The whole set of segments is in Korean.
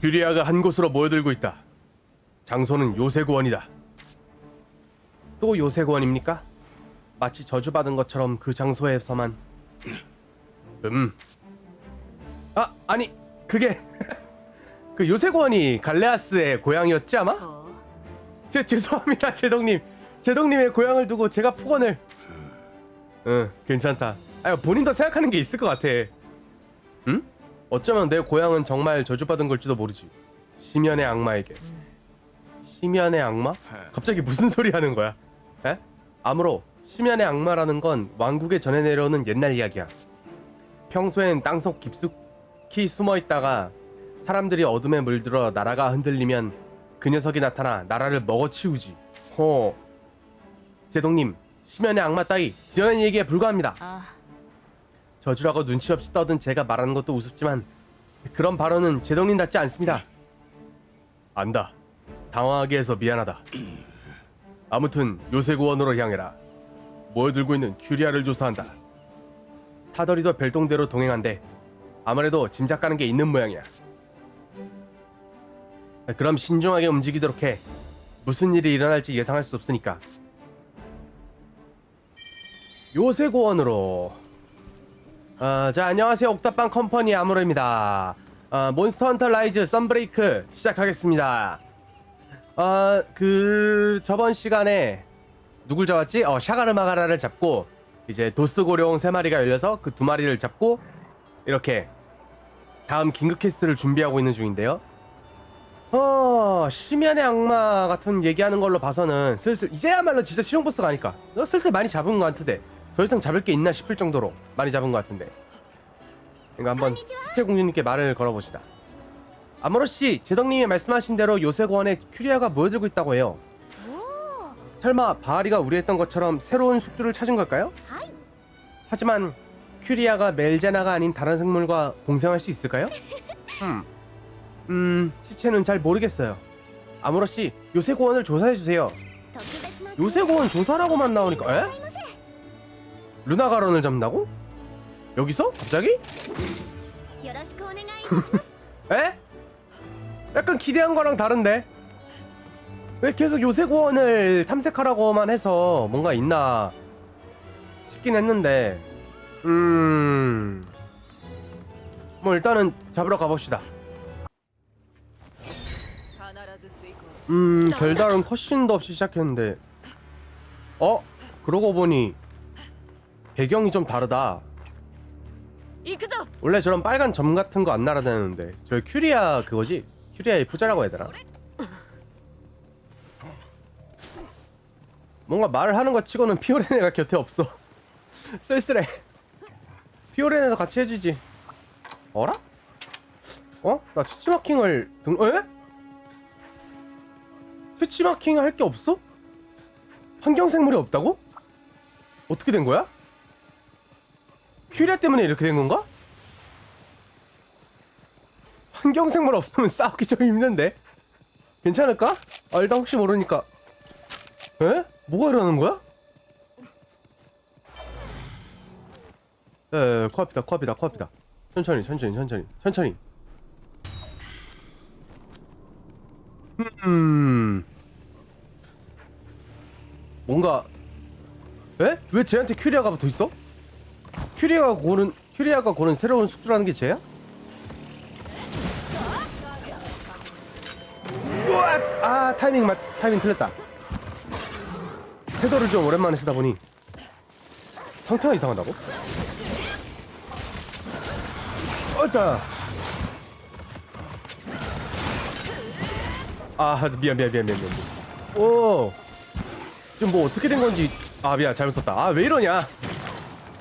뷰리아가 한 곳으로 모여들고 있다. 장소는 요새고원이다. 또 요새고원입니까? 마치 저주받은 것처럼 그 장소에서만 음. 아, 아니, 그게 그 요새고원이 갈레아스의 고향이었지 아마? 더 제, 죄송합니다, 제동님. 제동님의 고향을 두고 제가 폭언을. 응, 괜찮다. 아, 본인도 생각하는 게 있을 것 같아. 응? 어쩌면 내 고향은 정말 저주받은 걸지도 모르지. 심연의 악마에게. 심연의 악마? 갑자기 무슨 소리 하는 거야? 에? 아무로 심연의 악마라는 건 왕국에 전해 내려오는 옛날 이야기야. 평소엔 땅속 깊숙이 숨어 있다가 사람들이 어둠에 물들어 나라가 흔들리면 그 녀석이 나타나 나라를 먹어치우지. 허. 제동님, 심연의 악마 따위 지어낸 얘기에 불과합니다. 아, 저주라고 눈치 없이 떠든 제가 말하는 것도 우습지만 그런 발언은 제동님답지 않습니다. 안다. 당황하게 해서 미안하다. 아무튼 요새고원으로 향해라. 모여들고 있는 큐리아를 조사한다. 타더리도 별동대로 동행한대. 아무래도 짐작 가는 게 있는 모양이야. 그럼 신중하게 움직이도록 해. 무슨 일이 일어날지 예상할 수 없으니까. 요새 고원으로 어, 자 안녕하세요. 옥탑방 컴퍼니 아무로입니다. 어, 몬스터 헌터 라이즈 썬브레이크 시작하겠습니다. 어, 그 저번 시간에 누굴 잡았지? 어, 샤가르마가라를 잡고 이제 도스고룡 세 마리가 열려서 그두 마리를 잡고 이렇게 다음 긴급 퀘스트를 준비하고 있는 중인데요. 어, 심연의 악마 같은 얘기하는 걸로 봐서는 슬슬 이제야말로 진짜 실용 보스가 아닐까? 너 슬슬 많이 잡은 것 같은데 더 이상 잡을 게 있나 싶을 정도로 많이 잡은 것 같은데. 그러니까 한번 시체 공주님께 말을 걸어봅시다. 아모로 씨, 제덕님이 말씀하신 대로 요새 고원에 큐리아가 모여들고 있다고 해요. 오, 설마 바하리가 우려했던 것처럼 새로운 숙주를 찾은 걸까요? 하지만 큐리아가 멜제나가 아닌 다른 생물과 공생할 수 있을까요? 음, 음, 시체는 잘 모르겠어요. 아모로 씨, 요새 고원을 조사해 주세요. 요새 고원 조사라고만 나오니까, 에? 루나가론을 잡는다고? 여기서? 갑자기? 에? 약간 기대한 거랑 다른데 왜 계속 요새 고원을 탐색하라고만 해서 뭔가 있나 싶긴 했는데 음... 뭐 일단은 잡으러 가봅시다 음 별다른 컷신도 없이 시작했는데 어? 그러고 보니 배경이 좀 다르다. 원래 저런 빨간 점 같은 거 안 날아다니는데 저 큐리아 그거지? 큐리아의 부자라고 해야 되나? 뭔가 말을 하는 것 치고는 피오레네가 곁에 없어 쓸쓸해 피오레네도 같이 해주지 어라? 어? 나 스치마킹을 등... 에? 스치마킹 할 게 없어? 환경생물이 없다고? 어떻게 된 거야? 큐리아 때문에 이렇게 된 건가? 환경생물 없으면 싸우기 좀 힘든데 괜찮을까? 아 일단 혹시 모르니까 에? 뭐가 이러는 거야? 에 코앞이다 코앞이다 코앞이다 천천히 천천히 천천히 천천히 음 뭔가 에? 왜 쟤한테 큐리아가 붙어 있어? 큐리아가 고른 큐리아가 고른 새로운 숙주라는 게? 우와! 아 타이밍 맞 타이밍 틀렸다. 태도를 좀 오랜만에 쓰다 보니 상태가 이상하다고? 어자. 아 미안 미안 미안 미안 미안. 오. 지금 뭐 어떻게 된 건지 아 미안 잘못 썼다. 아 왜 이러냐?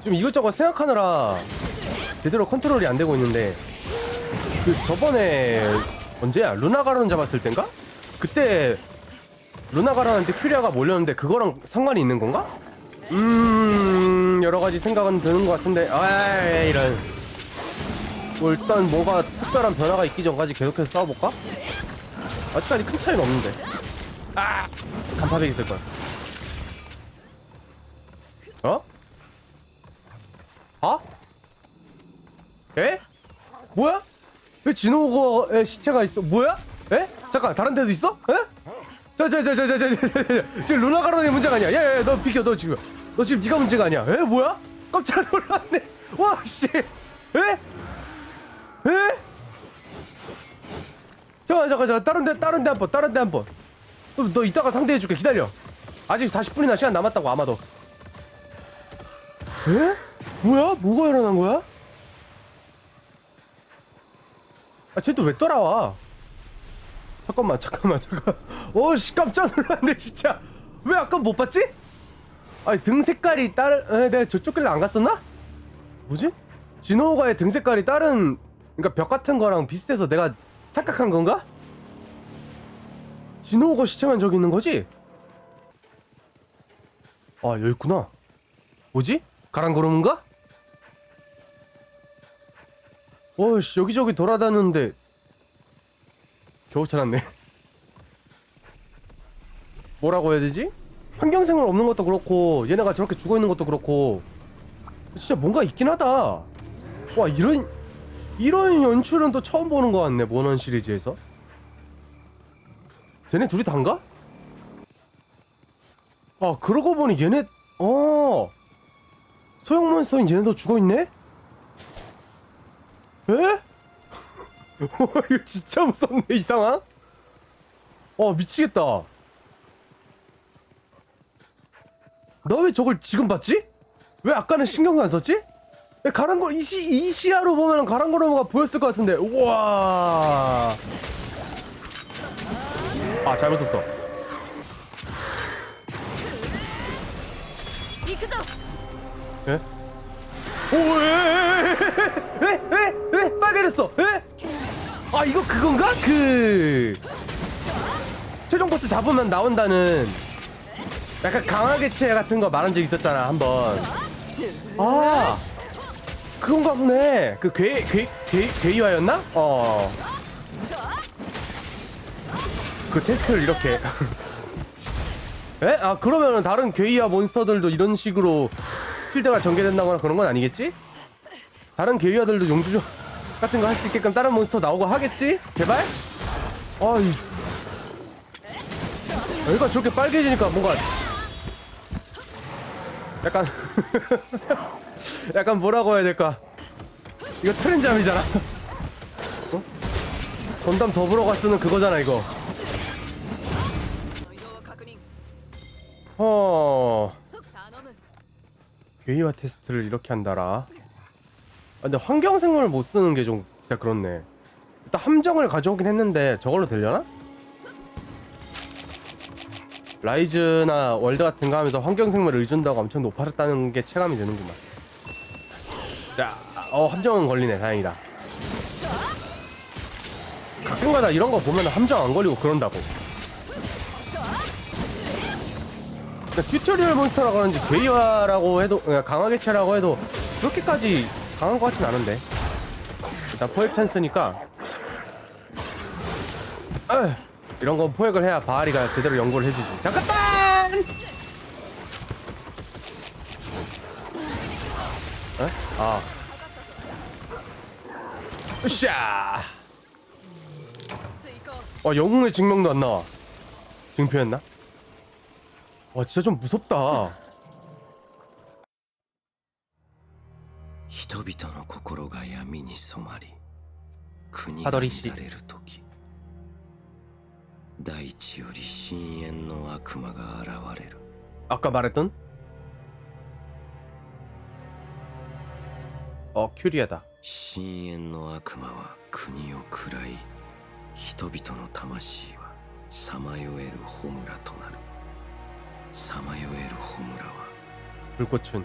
좀 이것저것 생각하느라 제대로 컨트롤이 안 되고 있는데 그 저번에 언제야 루나가론 잡았을 땐가? 그때 루나가론한테 큐리아가 몰렸는데 그거랑 상관이 있는 건가? 음 여러 가지 생각은 드는 것 같은데 아 이런 뭐 일단 뭔가 특별한 변화가 있기 전까지 계속해서 싸워볼까? 아직까지 큰 차이는 없는데 아 간파백 있을 거야 어? 아? 에? 뭐야? 왜 진호거의 시체가 있어? 뭐야? 에? 잠깐 다른 데도 있어? 에? 자자자자자자자 지금 루나가로니 문제가 아니야. 야야야 너 비켜 너 지금 너 지금 네가 문제가 아니야. 에 뭐야? 깜짝 놀랐네. 와 씨. 에? 에? 잠깐 잠깐 잠깐 다른 데 다른 데 한 번 다른 데 한 번. 너, 너 이따가 상대해 줄게 기다려. 아직 40분이나 시간 남았다고 아마도. 에? 뭐야? 뭐가 일어난 거야? 아, 쟤 또 왜 따라와? 잠깐만, 잠깐만, 잠깐. 어씨, 깜짝 놀랐네, 진짜. 왜 아까 못 봤지? 아니, 등 색깔이 다른, 에, 내가 저쪽 길로 안 갔었나? 뭐지? 진호가의 등 색깔이 다른, 그러니까 벽 같은 거랑 비슷해서 내가 착각한 건가? 진호가 시체만 저기 있는 거지? 아, 여기 있구나. 뭐지? 가랑걸음인가? 어씨 여기저기 돌아다녔는데 겨우 찾았네 뭐라고 해야 되지? 환경생물 없는 것도 그렇고 얘네가 저렇게 죽어있는 것도 그렇고 진짜 뭔가 있긴 하다 와 이런 이런 연출은 또 처음 보는 것 같네 모넌 시리즈에서 쟤네 둘이 단가? 아 그러고 보니 얘네 어 소형 몬스터인 얘네도 죽어있네? 에? 이거 진짜 무섭네 이상한? 어 미치겠다 나 왜 저걸 지금 봤지? 왜 아까는 신경도 안 썼지? 가랑거 이시, 이 시야로 보면 가랑거로가 보였을 것 같은데 우와 아 잘못 썼어 예? 오에 예, 예, 예, 에, 에, 에, 빨개졌어. 에? 아, 이거 그건가? 그 최종 보스 잡으면 나온다는 약간 강하게 치해 같은 거 말한 적 있었잖아 한번. 아, 그건가 보네. 그 괴, 괴, 괴, 괴이화였나? 어. 그 테스트를 이렇게. 에? 아 그러면은 다른 괴이화 몬스터들도 이런 식으로 필드가 전개된다거나 그런 건 아니겠지? 다른 게이아들도 용주조 같은 거 할 수 있게끔 다른 몬스터 나오고 하겠지? 제발? 어이. 여기가 저렇게 빨개지니까 뭔가 약간 약간 뭐라고 해야 될까 이거 트렌잠이잖아 어? 건담 더불어 갔으면 그거잖아 이거 어. 허 괴이와 테스트를 이렇게 한다라 아, 근데 환경생물을 못 쓰는 게 좀 진짜 그렇네. 일단 함정을 가져오긴 했는데 저걸로 되려나? 라이즈나 월드 같은 거 하면서 환경생물 의존도가 엄청 높아졌다는 게 체감이 되는구만. 자, 어 함정은 걸리네. 다행이다. 가끔가다 이런 거 보면 함정 안 걸리고 그런다고. 그러니까 튜토리얼 몬스터라고 하는지 괴이화라고 해도 그냥 강하게 채라고 해도 그렇게까지 강한 것 같진 않은데. 일단 포획 찬스니까. 에휴, 이런 건 포획을 해야 바하리가 제대로 연구를 해주지. 잠깐만 에? 아. 으쌰! 遂行어 영웅의 증명도 안 나와. 증표였나? 와 진짜 좀 무섭다 人々の心が闇に染まり国たが乱どりしれる時大地より深淵の悪魔が現れる 아까 말했던 어 큐리아다 深淵の悪魔は国を喰らい人々の魂はさまよえる穂村となるさまよえる穂村は 불꽃춘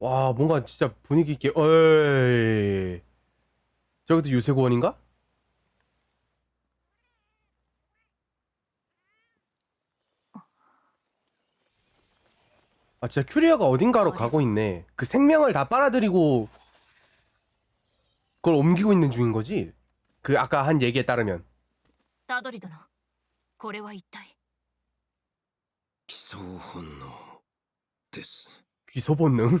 와 뭔가 진짜 분위기 있게 어이. 저기도 유세고원인가? 아 진짜 큐리아가 어딘가로 가고 있네. 그 생명을 다 빨아들이고 그걸 옮기고 있는 중인 거지? 그 아까 한 얘기에 따르면. ダドリ殿これは一体基礎本能です 귀소 본능?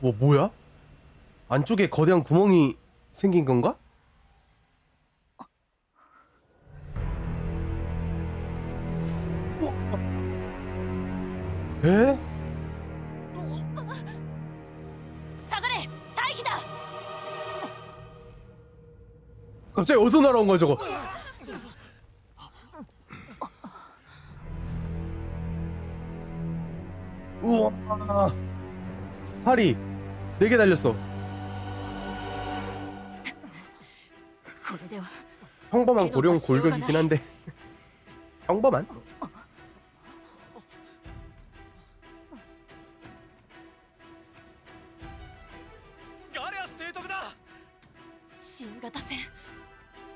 뭐 뭐야? 안쪽에 거대한 구멍이 생긴 건가? 어? 어? 어? 에? 사그래 다이히다 갑자기 어디서 날아온 거야 저거? 우와 파리 네 개 달렸어 これでは 평범한 고령 골격이긴 한데 평범한? 新型戦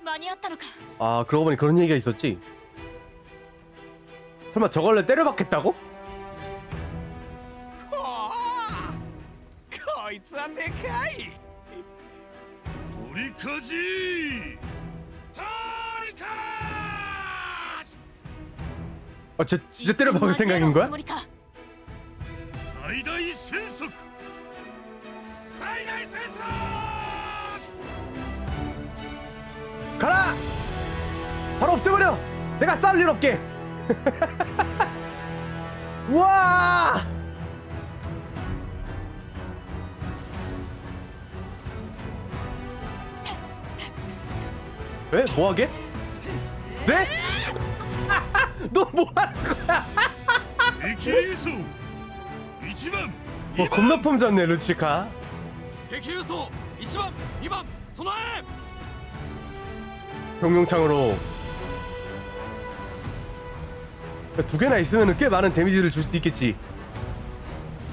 間に合ったのか 아 그러고 보니 그런 얘기가 있었지 설마 저걸로 때려박겠다고? こいつはでかい鳥かじ鳥か 아 진짜, 진짜 때려박을 생각인 거야? つもりか最大戦速最大戦速 가라! 바로 없애버려! 내가 싸울 일 없게! 우와! 왜? 뭐하게? 네? 너 뭐하는 거야? 敵輸送一番 어, 겁나 폼 잡네 루치카 敵輸送一番二番備え 병용창으로 두 개나 있으면 꽤 많은 데미지를 줄 수 있겠지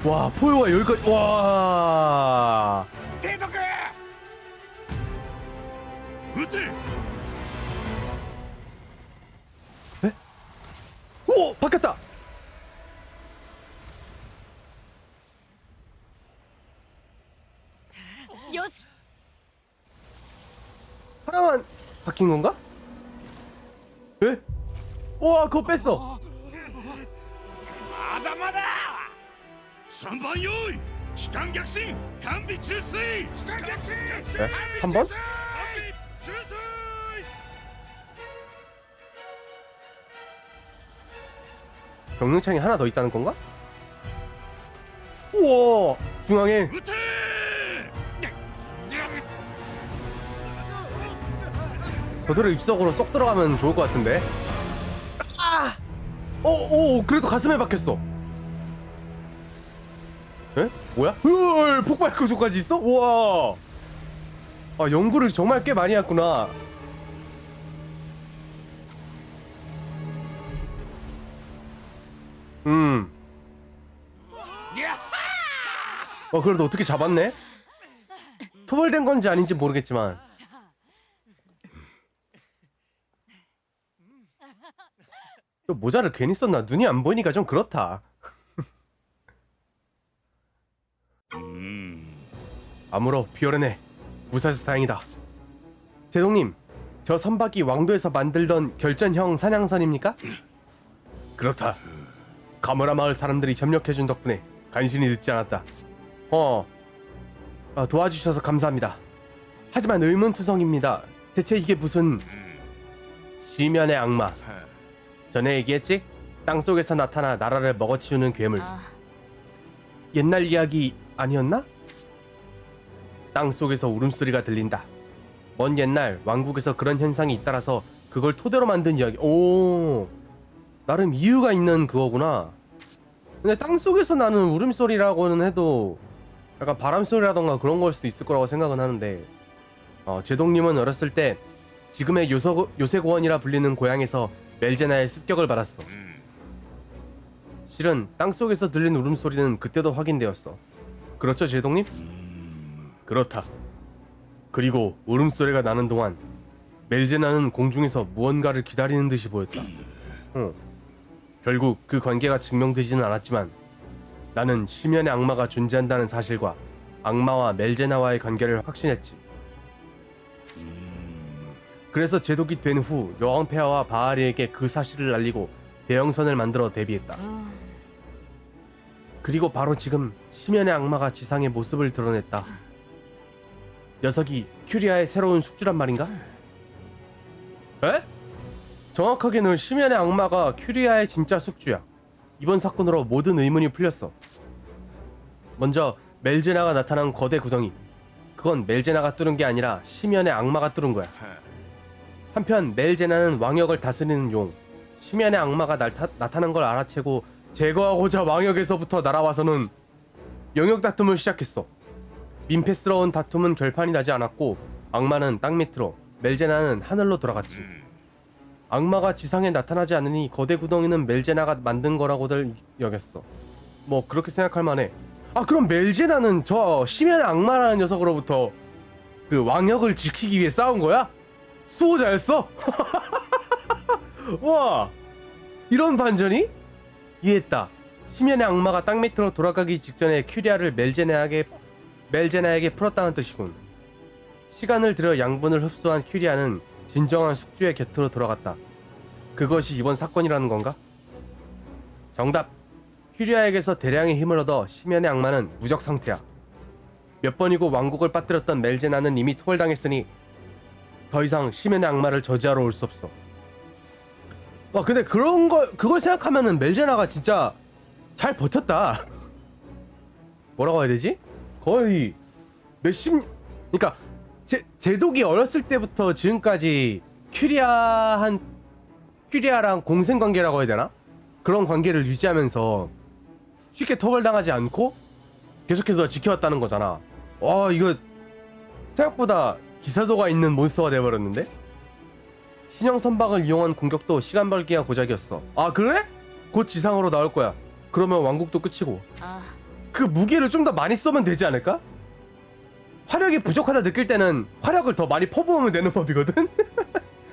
와 포효가 여기까지 와 提督 撃て 오! 바뀌었다! 어. よし 하나만 바뀐 건가? 에? 우와 그거 뺐어 まだまだ三番用意機関逆進完備中水機関逆進 에? 3번? 병용창이 하나 더 있다는 건가? 우와 중앙에 撃て 저들의 입속으로 쏙 들어가면 좋을 것 같은데 아! 어, 오 그래도 가슴에 박혔어 에? 뭐야? 으얼 폭발 구조까지 있어? 우와 아 연구를 정말 꽤 많이 했구나 어 그래도 어떻게 잡았네? 토벌된 건지 아닌지 모르겠지만 또 모자를 괜히 썼나? 눈이 안 보이니까 좀 그렇다. 아무로 비오르네 무사해서 다행이다. 제동님, 저 선박이 왕도에서 만들던 결전형 사냥선입니까? 그렇다. 가무라 마을 사람들이 협력해준 덕분에 간신히 늦지 않았다. 어, 아, 도와주셔서 감사합니다. 하지만 의문투성입니다. 대체 이게 무슨 시면의 악마? 전에 얘기했지? 땅 속에서 나타나 나라를 먹어치우는 괴물. あ 옛날 이야기 아니었나? 땅 속에서 울음소리가 들린다. 먼 옛날 왕국에서 그런 현상이 잇따라서 그걸 토대로 만든 이야기. 오, 나름 이유가 있는 그거구나. 근데 땅 속에서 나는 울음소리라고는 해도 약간 바람 소리라던가 그런 걸 수도 있을 거라고 생각은 하는데 어, 제동님은 어렸을 때 지금의 요서, 요새고원이라 불리는 고향에서 멜제나의 습격을 받았어. 음, 실은 땅 속에서 들린 울음소리는 그때도 확인되었어. 그렇죠, 제동님? 그렇다. 그리고 울음소리가 나는 동안 멜제나는 공중에서 무언가를 기다리는 듯이 보였다. 어. 결국 그 관계가 증명되지는 않았지만 나는 심연의 악마가 존재한다는 사실과 악마와 멜제나와의 관계를 확신했지. 그래서 제독이 된 후 여왕폐하와 바아리에게 그 사실을 알리고 대형선을 만들어 대비했다. 그리고 바로 지금 심연의 악마가 지상의 모습을 드러냈다. 녀석이 큐리아의 새로운 숙주란 말인가? 에? 정확하게는 심연의 악마가 큐리아의 진짜 숙주야. 이번 사건으로 모든 의문이 풀렸어. 먼저 멜제나가 나타난 거대 구덩이. 그건 멜제나가 뚫은 게 아니라 심연의 악마가 뚫은 거야. 한편 멜제나는 왕역을 다스리는 용. 심연의 악마가 나타, 나타난 걸 알아채고 제거하고자 왕역에서부터 날아와서는 영역 다툼을 시작했어. 민폐스러운 다툼은 결판이 나지 않았고 악마는 땅 밑으로 멜제나는 하늘로 돌아갔지. 음. 악마가 지상에 나타나지 않으니 거대 구덩이는 멜제나가 만든 거라고들 여겼어. 뭐 그렇게 생각할 만해. 아 그럼 멜제나는 저 심연의 악마라는 녀석으로부터 그 왕역을 지키기 위해 싸운 거야? 수호자였어? 와 이런 반전이? 이해했다. 심연의 악마가 땅 밑으로 돌아가기 직전에 큐리아를 멜제나에게 멜제나에게 풀었다는 뜻이군. 시간을 들여 양분을 흡수한 큐리아는 진정한 숙주의 곁으로 돌아갔다. 그것이 이번 사건이라는 건가? 정답. 큐리아에게서 대량의 힘을 얻어 심연의 악마는 무적 상태야. 몇 번이고 왕국을 빠뜨렸던 멜제나는 이미 토벌당했으니 더 이상 심연의 악마를 저지하러 올 수 없어. 와 근데 그런 걸 그걸 생각하면은 멜제나가 진짜 잘 버텼다. 뭐라고 해야 되지? 거의 몇십 그러니까 제 제독이 어렸을 때부터 지금까지 큐리아한 큐리아랑 공생 관계라고 해야 되나? 그런 관계를 유지하면서 쉽게 토벌당하지 않고 계속해서 지켜왔다는 거잖아. 와 이거 생각보다 기사도가 있는 몬스터가 돼버렸는데? 신형 선박을 이용한 공격도 시간 벌기가 고작이었어. 아 그래? 곧 지상으로 나올 거야. 그러면 왕국도 끝이고. 아, 그 무기를 좀 더 많이 쏘면 되지 않을까? 화력이 부족하다 느낄 때는 화력을 더 많이 퍼부으면 되는 법이거든?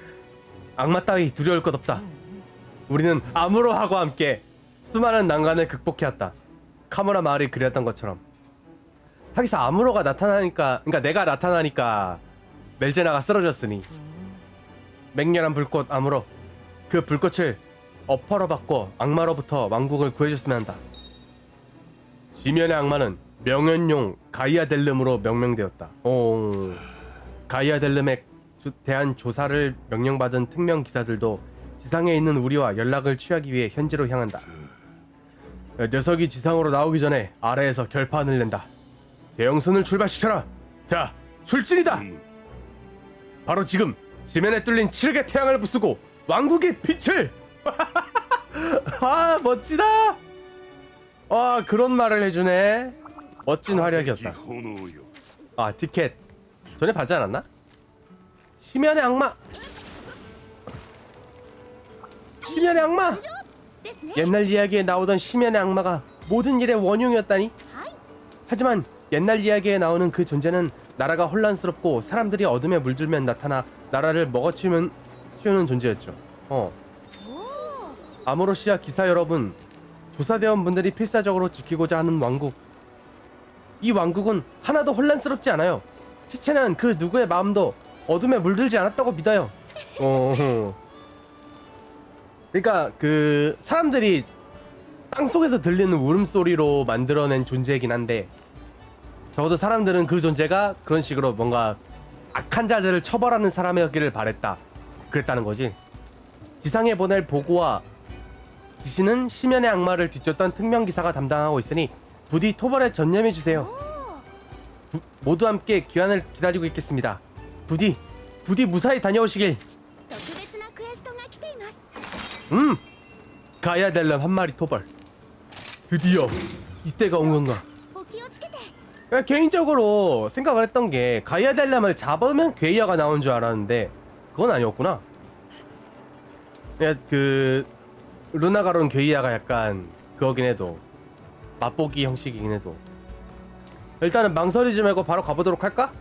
악마 따위 두려울 것 없다. 우리는 아무로하고 함께 수많은 난관을 극복해왔다. 카무라 마을이 그렸던 것처럼. 하기사 아무로가 나타나니까, 그러니까 내가 나타나니까 멜제나가 쓰러졌으니 맹렬한 불꽃 아무로 그 불꽃을 엎어러 받고 악마로부터 왕국을 구해줬으면 한다. 지면의 악마는 명연용 가이아델름으로 명명되었다. 오, 가이아델름에 조- 대한 조사를 명령받은 특명 기사들도 지상에 있는 우리와 연락을 취하기 위해 현지로 향한다. 녀석이 지상으로 나오기 전에 아래에서 결판을 낸다. 대형선을 출발시켜라. 자, 출진이다. 음, 바로 지금 지면에 뚫린 칠흑의 태양을 부수고 왕국의 빛을 아 멋지다 아 그런 말을 해주네 멋진 활약이었다. 아 티켓 전에 받지 않았나? 심연의 악마. 심연의 악마. 옛날 이야기에 나오던 심연의 악마가 모든 일의 원흉이었다니. 하지만 옛날 이야기에 나오는 그 존재는 나라가 혼란스럽고 사람들이 어둠에 물들면 나타나 나라를 먹어치우는 존재였죠. 어. 아모로시아 기사 여러분, 조사대원분들이 필사적으로 지키고자 하는 왕국 이 왕국은 하나도 혼란스럽지 않아요. 시체는 그 누구의 마음도 어둠에 물들지 않았다고 믿어요. 어. 그러니까 그 사람들이 땅 속에서 들리는 울음소리로 만들어낸 존재이긴 한데 적어도 사람들은 그 존재가 그런 식으로 뭔가 악한 자들을 처벌하는 사람이었기를 바랬다. 그랬다는 거지. 지상에 보낼 보고와 지시는 심연의 악마를 뒤쫓던 특명 기사가 담당하고 있으니 부디 토벌에 전념해 주세요. 부, 모두 함께 귀환을 기다리고 있겠습니다. 부디 부디 무사히 다녀오시길. 음, 가야델람 한 마리 토벌. 드디어 이때가 온 건가? 개인적으로 생각을 했던 게 가야델람을 잡으면 괴이아가 나온 줄 알았는데 그건 아니었구나. 그 루나가론 괴이아가 약간 그거긴 해도 맛보기 형식이긴 해도 일단은 망설이지 말고 바로 가보도록 할까?